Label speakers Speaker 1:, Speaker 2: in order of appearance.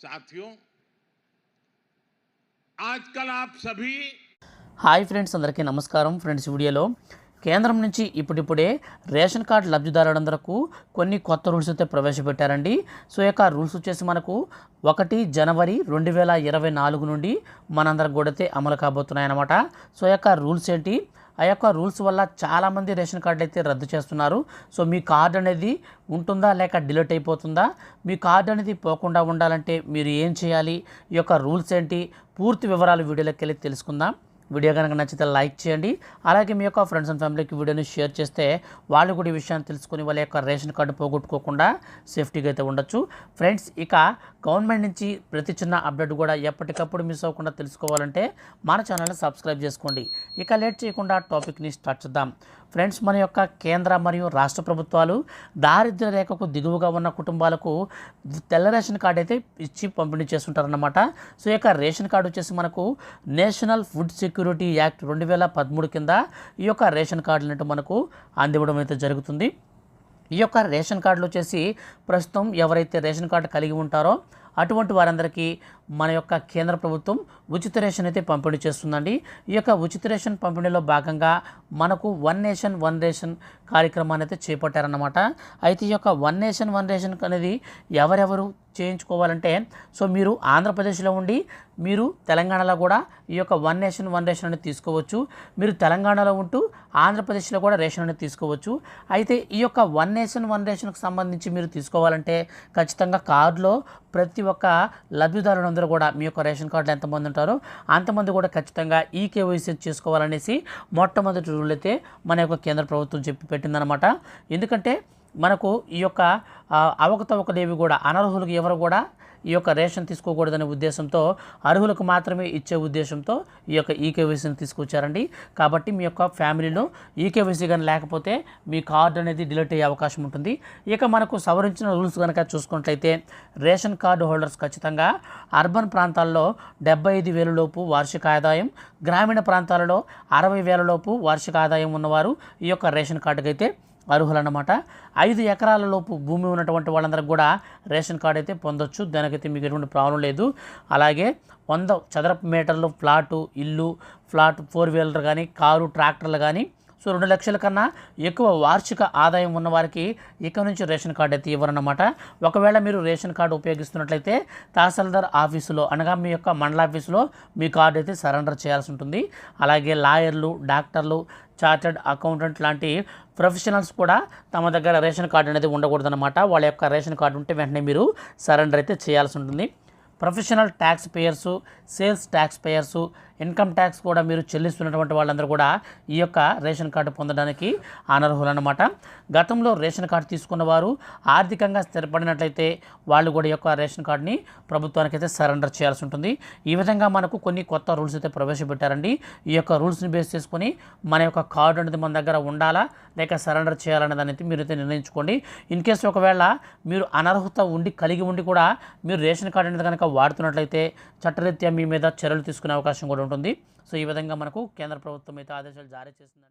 Speaker 1: साथियों आजकल आप सभी
Speaker 2: హాయ్ ఫ్రెండ్స్ అందరికీ నమస్కారం ఫ్రెండ్స్ ఈ వీడియోలో కేంద్రం నుంచి ఇప్పుడిప్పుడే రేషన్ కార్డు లబ్ధిదారులందరకు కొన్ని కొత్త రూల్స్ అయితే ప్రవేశపెట్టారండి సో ఈ యొక్క రూల్స్ వచ్చేసి మనకు ఒకటి జనవరి రెండు వేల ఇరవై నాలుగు నుండి మనందరికి కూడా అయితే అమలు కాబోతున్నాయన్నమాట సో ఈ యొక్క రూల్స్ ఏంటి ఆ యొక్క రూల్స్ వల్ల చాలామంది రేషన్ కార్డులు అయితే రద్దు చేస్తున్నారు. సో మీ కార్డు అనేది ఉంటుందా లేక డిలీట్ అయిపోతుందా? మీ కార్డు అనేది పోకుండా ఉండాలంటే మీరు ఏం చేయాలి? ఈ యొక్క రూల్స్ ఏంటి? పూర్తి వివరాలు వీడియోలోకి వెళ్ళి తెలుసుకుందాం. వీడియో కనుక నచ్చితే లైక్ చేయండి. అలాగే మీ యొక్క ఫ్రెండ్స్ అండ్ ఫ్యామిలీకి వీడియోని షేర్ చేస్తే వాళ్ళు కూడా ఈ విషయాన్ని తెలుసుకుని వాళ్ళ యొక్క రేషన్ కార్డు పోగొట్టుకోకుండా సేఫ్టీగా అయితే ఉండొచ్చు. ఫ్రెండ్స్ ఇక గవర్నమెంట్ నుంచి ప్రతి చిన్న అప్డేట్ కూడా ఎప్పటికప్పుడు మిస్ అవ్వకుండా తెలుసుకోవాలంటే మన ఛానల్ని సబ్స్క్రైబ్ చేసుకోండి. ఇక లేట్ చేయకుండా టాపిక్ని స్టార్ట్ చేద్దాం. ఫ్రెండ్స్ మన యొక్క కేంద్ర మరియు రాష్ట్ర ప్రభుత్వాలు దారిద్ర్య రేఖకు దిగువగా ఉన్న కుటుంబాలకు తెల్ల రేషన్ కార్డు అయితే ఇచ్చి పంపిణీ చేస్తుంటారన్నమాట. సో ఈ యొక్క రేషన్ కార్డు వచ్చేసి మనకు నేషనల్ ఫుడ్ సెక్యూరిటీ యాక్ట్ రెండు వేల పదమూడు కింద ఈ యొక్క రేషన్ కార్డులు మనకు అందివ్వడం అయితే జరుగుతుంది. ఈ యొక్క రేషన్ కార్డులు వచ్చేసి ప్రస్తుతం ఎవరైతే రేషన్ కార్డు కలిగి ఉంటారో అటువంటి వారందరికీ మన యొక్క కేంద్ర ప్రభుత్వం ఉచిత రేషన్ అయితే పంపిణీ చేస్తుందండి. ఈ యొక్క ఉచిత రేషన్ పంపిణీలో భాగంగా మనకు వన్ నేషన్ వన్ రేషన్ కార్యక్రమాన్ని అయితే చేపట్టారన్నమాట. అయితే ఈ యొక్క వన్ నేషన్ వన్ రేషన్ అనేది ఎవరెవరు చేయించుకోవాలంటే సో మీరు ఆంధ్రప్రదేశ్లో ఉండి మీరు తెలంగాణలో కూడా ఈ యొక్క వన్ నేషన్ వన్ రేషన్ అనేది తీసుకోవచ్చు. మీరు తెలంగాణలో ఉంటూ ఆంధ్రప్రదేశ్లో కూడా రేషన్ అనేది తీసుకోవచ్చు. అయితే ఈ యొక్క వన్ నేషన్ వన్ రేషన్కి సంబంధించి మీరు తీసుకోవాలంటే ఖచ్చితంగా కార్డులో ప్రతి ఒక్క లబ్ధిదారులందరూ కూడా మీ యొక్క రేషన్ కార్డులు ఎంతమంది ఉంటారో అంతమంది కూడా ఖచ్చితంగా ఈ కేవైసీ చేసుకోవాలనేసి మొట్టమొదటి రూల్ అయితే మన యొక్క కేంద్ర ప్రభుత్వం చెప్పి పెట్టిందనమాట ఎందుకంటే మనకు ఈ యొక్క అవకతవకలేవి కూడా అనర్హులకు ఎవరు కూడా ఈ యొక్క రేషన్ తీసుకోకూడదనే ఉద్దేశంతో అర్హులకు మాత్రమే ఇచ్చే ఉద్దేశంతో ఈ యొక్క ఈకేవైసీని తీసుకొచ్చారండి. కాబట్టి మీ యొక్క ఫ్యామిలీలో ఈకేవైసీ కానీ లేకపోతే మీ కార్డు అనేది డిలీట్ అయ్యే అవకాశం ఉంటుంది. ఇక మనకు సవరించిన రూల్స్ కనుక చూసుకున్నట్లయితే రేషన్ కార్డు హోల్డర్స్ ఖచ్చితంగా అర్బన్ ప్రాంతాల్లో డెబ్బై ఐదు వేల లోపు వార్షిక ఆదాయం గ్రామీణ ప్రాంతాలలో అరవై వేల లోపు వార్షిక ఆదాయం ఉన్నవారు ఈ యొక్క రేషన్ కార్డుకైతే అర్హులన్నమాట. ఐదు ఎకరాల లోపు భూమి ఉన్నటువంటి వాళ్ళందరికి కూడా రేషన్ కార్డు అయితే పొందొచ్చు. దానికైతే మీకు ఎటువంటి ప్రాబ్లం లేదు. అలాగే వంద చదరపు మీటర్లు ఫ్లాటు ఇల్లు ఫ్లాట్ ఫోర్ వీలర్ కానీ కారు ట్రాక్టర్లు కానీ సో రెండు లక్షల కన్నా ఎక్కువ వార్షిక ఆదాయం ఉన్నవారికి ఇక నుంచి రేషన్ కార్డు అయితే ఇవ్వరన్నమాట. ఒకవేళ మీరు రేషన్ కార్డు ఉపయోగిస్తున్నట్లయితే తహసీల్దార్ ఆఫీసులో అనగా మీ యొక్క మండల ఆఫీసులో మీ కార్డు అయితే సరెండర్ చేయాల్సి ఉంటుంది. అలాగే లాయర్లు డాక్టర్లు చార్టర్డ్ అకౌంటెంట్ లాంటి ప్రొఫెషనల్స్ కూడా తమ దగ్గర రేషన్ కార్డు అనేది ఉండకూడదన్నమాట. వాళ్ళ యొక్క రేషన్ కార్డు ఉంటే వెంటనే మీరు సరెండర్ అయితే చేయాల్సి ఉంటుంది. Professional tax payers sales tax payers income tax కూడా మీరు చెల్లిస్తున్నటువంటి వాళ్ళందరూ కూడా ఈ యొక్క రేషన్ కార్డు పొందడానికి అనర్హులన్నమాట. గతంలో రేషన్ కార్డు తీసుకున్న వారు ఆర్థికంగా స్థిరపడినట్లయితే వాళ్ళు కూడా యొక్క రేషన్ కార్డుని ప్రభుత్వానికి అయితే సరెండర్ చేయాల్సి ఉంటుంది. ఈ విధంగా మనకు కొన్ని కొత్త రూల్స్ అయితే ప్రవేశపెట్టారండి. ఈ యొక్క రూల్స్ని బేస్ చేసుకొని మన యొక్క కార్డు అనేది మన దగ్గర ఉండాలా లేక సరెండర్ చేయాలనే దాన్ని అయితే మీరైతే నిర్ణయించుకోండి. ఇన్ కేసు ఒకవేళ మీరు అనర్హత ఉండి కలిగి ఉండి కూడా మీరు రేషన్ కార్డు అనేది కనుక వాడుతున్నట్లయితే చట్టరీత్యా మీ మీద చర్యలు తీసుకునే అవకాశం కూడా ఉంటుంది. సో ఈ విధంగా మనకు కేంద్ర ప్రభుత్వం అయితే ఆదేశాలు జారీ చేసిందండి.